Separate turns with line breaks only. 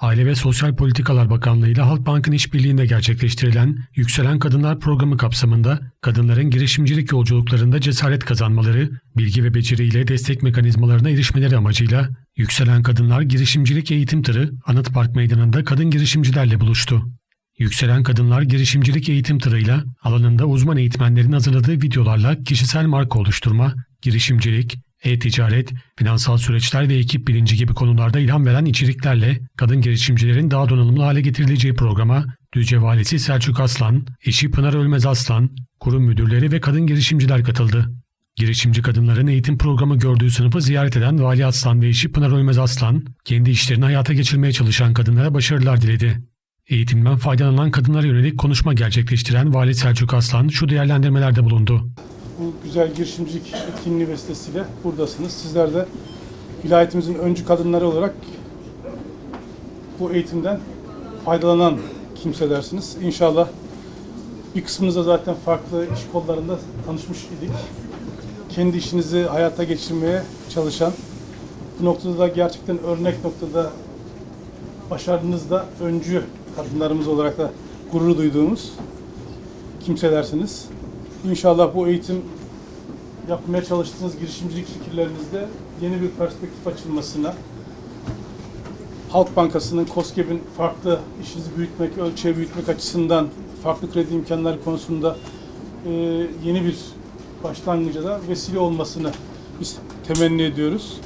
Aile ve Sosyal Politikalar Bakanlığı ile Halkbank'ın işbirliğinde gerçekleştirilen Yükselen Kadınlar Programı kapsamında kadınların girişimcilik yolculuklarında cesaret kazanmaları, bilgi ve beceriyle destek mekanizmalarına erişmeleri amacıyla Yükselen Kadınlar Girişimcilik Eğitim Tırı Anıt Park Meydanı'nda kadın girişimcilerle buluştu. Yükselen Kadınlar Girişimcilik Eğitim Tırı'yla alanında uzman eğitmenlerin hazırladığı videolarla kişisel marka oluşturma, girişimcilik, e-ticaret, finansal süreçler ve ekip bilinci gibi konularda ilham veren içeriklerle kadın girişimcilerin daha donanımlı hale getirileceği programa Düzce Valisi Selçuk Aslan, eşi Pınar Ölmez Aslan, kurum müdürleri ve kadın girişimciler katıldı. Girişimci kadınların eğitim programı gördüğü sınıfı ziyaret eden Vali Aslan ve eşi Pınar Ölmez Aslan, kendi işlerini hayata geçirmeye çalışan kadınlara başarılar diledi. Eğitimden faydalanan kadınlara yönelik konuşma gerçekleştiren Vali Selçuk Aslan şu değerlendirmelerde bulundu.
Bu güzel girişimcilik etkinliği vesilesiyle buradasınız. Sizler de vilayetimizin öncü kadınları olarak bu eğitimden faydalanan kimselersiniz. İnşallah bir kısmınızda zaten farklı iş kollarında tanışmış idik. Kendi işinizi hayata geçirmeye çalışan, bu noktada da gerçekten örnek noktada başarınızda öncü kadınlarımız olarak da gurur duyduğumuz kimselersiniz. İnşallah bu eğitim yapmaya çalıştığınız girişimcilik fikirlerinizde yeni bir perspektif açılmasına, Halk Bankası'nın, COSGAP'in farklı işinizi büyütmek, ölçeği büyütmek açısından farklı kredi imkanları konusunda e, yeni bir başlangıca da vesile olmasını biz temenni ediyoruz.